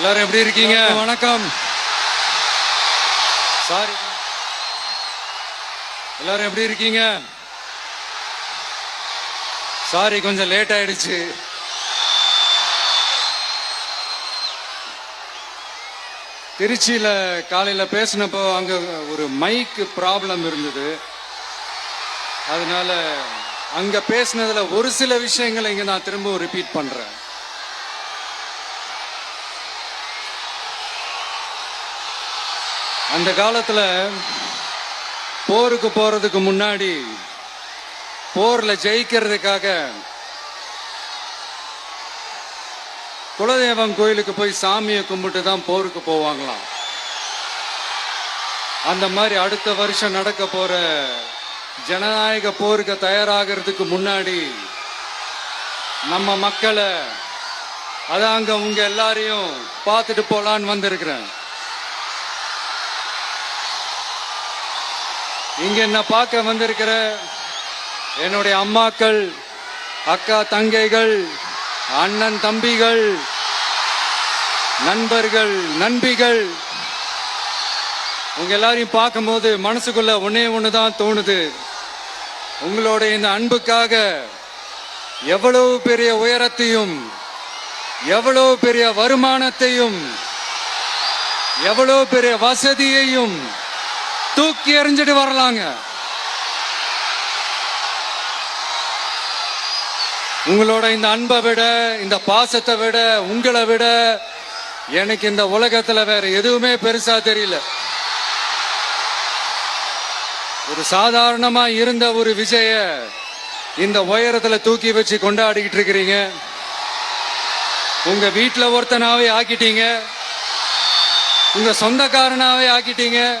எல்லாரும் எப்படி இருக்கீங்க? வணக்கம். சாரி எல்லாரும் எப்படி இருக்கீங்க? சாரி கொஞ்சம் லேட் ஆயிடுச்சு. திருச்சியில காலையில பேசினப்போ அங்க ஒரு மைக் ப்ராப்ளம் இருந்தது. அதனால அங்க பேசினதுல ஒரு சில விஷயங்களை இங்க நான் திரும்ப ரிப்பீட் பண்றேன். அந்த காலத்தில் போருக்கு போகிறதுக்கு முன்னாடி போரில் ஜெயிக்கிறதுக்காக குலதெய்வம் கோயிலுக்கு போய் சாமியை கும்பிட்டு தான் போருக்கு போவாங்களாம். அந்த மாதிரி அடுத்த வருஷம் நடக்க போகிற ஜனநாயக போருக்கு தயாராகிறதுக்கு முன்னாடி நம்ம மக்களை அதான் அங்கே உங்கள் எல்லாரையும் பார்த்துட்டு போகலான்னு வந்திருக்கிறேன். இங்க என்ன பார்க்க வந்திருக்கிற என்னுடைய அம்மாக்கள் அக்கா தங்கைகள் அண்ணன் தம்பிகள் நண்பர்கள் நண்பிகள் உங்க எல்லாரையும் பார்க்கும்போது மனசுக்குள்ள ஒன்னே ஒண்ணுதான் தோணுது. உங்களோட இந்த அன்புக்காக எவ்வளவு பெரிய உயரத்தையும் எவ்வளவு பெரிய வருமானத்தையும் எவ்வளவு பெரிய வசதியையும் தூக்கி எறிஞ்சிட்டு வரலாங்க. உங்களோட இந்த அன்பை விட இந்த பாசத்தை விட உங்களை விட எனக்கு இந்த உலகத்துல வேற எதுவுமே பெருசா தெரியல. ஒரு சாதாரணமா இருந்த ஒரு விஜய இந்த உயரத்துல தூக்கி வச்சு கொண்டாடிக்கிட்டு இருக்கிறீங்க. உங்க வீட்டுல ஒருத்தனாவே ஆக்கிட்டீங்க. உங்க சொந்தக்காரனாவே ஆக்கிட்டீங்க.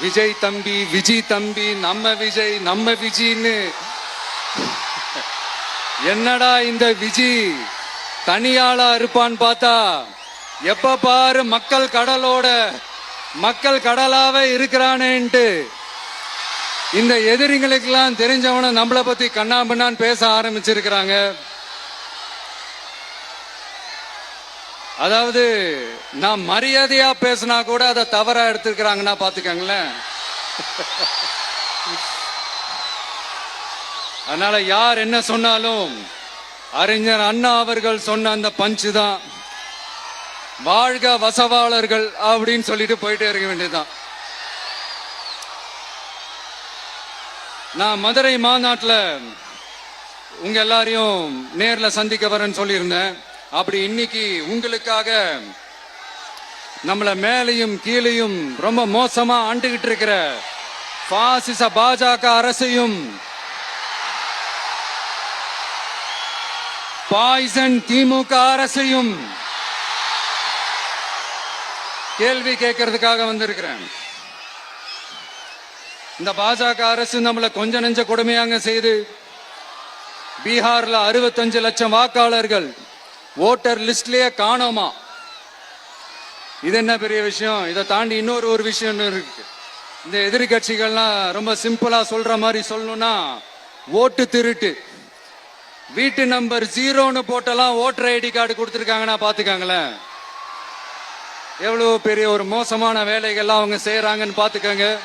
விஜய் தம்பி விஜய் தம்பி நம்ம விஜய் நம்ம விஜின்னு. என்னடா இந்த விஜி? தனியாளா இருப்பான்னு பார்த்தா எப்ப பாரு மக்கள் கடலோட மக்கள் கடலாவே இருக்கிறானேன்ட்டு. இந்த எதிரிங்களுக்கெல்லாம் தெரிஞ்சவன நம்மளை பத்தி கண்ணாம்பண்ணான்னு பேச ஆரம்பிச்சிருக்கிறாங்க. அதாவது நான் மரியாதையா பேசினா கூட அதை தவறா எடுத்துக்கிறாங்கன்னா பாத்துக்கங்களேன். அதனால யார் என்ன சொன்னாலும் அறிஞர் அண்ணா அவர்கள் சொன்ன அந்த பஞ்சு தான். வாழ்க வசவாளர்கள் அப்படின்னு சொல்லிட்டு போயிட்டே இருக்க வேண்டியதுதான். நான் மதுரை மாநாட்டில் உங்க எல்லாரையும் நேரில் சந்திக்க வரேன்னு சொல்லியிருந்தேன். அப்படி இன்னைக்கு உங்களுக்காக நம்மள மேலையும் கீழையும் ரொம்ப மோசமா ஆண்டுகிட்டு இருக்கிற பாசிச பாஜக அரசையும் பாய்சன் திமுக அரசையும் கேள்வி கேட்கறதுக்காக வந்திருக்கிறேன். இந்த பாஜக அரசு நம்மளை கொஞ்ச நெஞ்ச கொடுமையாங்க செய்து பீகார்ல அறுபத்தஞ்சு லட்சம் வாக்காளர்கள் ஓட்டர் லிஸ்ட்லயே காணோமா? இது என்ன பெரிய விஷயம்? இதை தாண்டி இன்னொரு ஒரு விஷயம் இருக்கு. இந்த எதிர்கட்சிகள்லாம் ரொம்ப சிம்பிளா சொல்ற மாதிரி சொல்லணும்னா ஓட்டு திருட்டு. வீட்டு நம்பர் ஜீரோன்னு போட்டெல்லாம் ஓட்டர் ஐடி கார்டு கொடுத்துருக்காங்கன்னா பாத்துக்காங்களேன் எவ்வளவு பெரிய ஒரு மோசமான வேலைகள்லாம் அவங்க செய்யறாங்கன்னு பாத்துக்கோங்க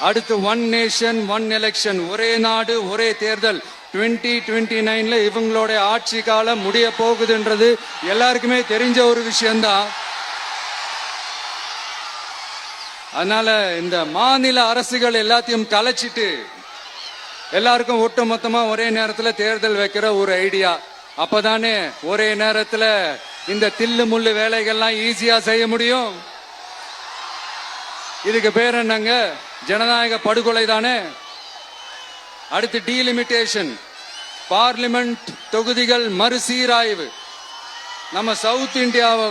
அடுத்து ஒன் நேஷன் ஒன் எலெக்ஷன் ஒரே நாடு ஒரே தேர்தல். 2029 டுவெண்ட்டி நைனில் இவங்களோட ஆட்சி காலம் முடிய போகுதுன்றது எல்லாருக்குமே தெரிஞ்ச ஒரு விஷயம்தான். அதனால இந்த மாநில அரசுகள் எல்லாத்தையும் கலைச்சிட்டு எல்லாருக்கும் ஒட்டு மொத்தமாக ஒரே நேரத்தில் தேர்தல் வைக்கிற ஒரு ஐடியா. அப்போதானே ஒரே நேரத்தில் இந்த தில்லு முள்ளு வேலைகள்லாம் ஈஸியாக செய்ய முடியும். இதுக்கு பேர் என்னங்க? ஜனநாயக படுகொலை தானே? அடுத்து டீலிமிட்டேஷன் பார்லிமெண்ட் தொகுதிகள் மறுசீராய்வு. நம்ம சவுத் இந்தியாவை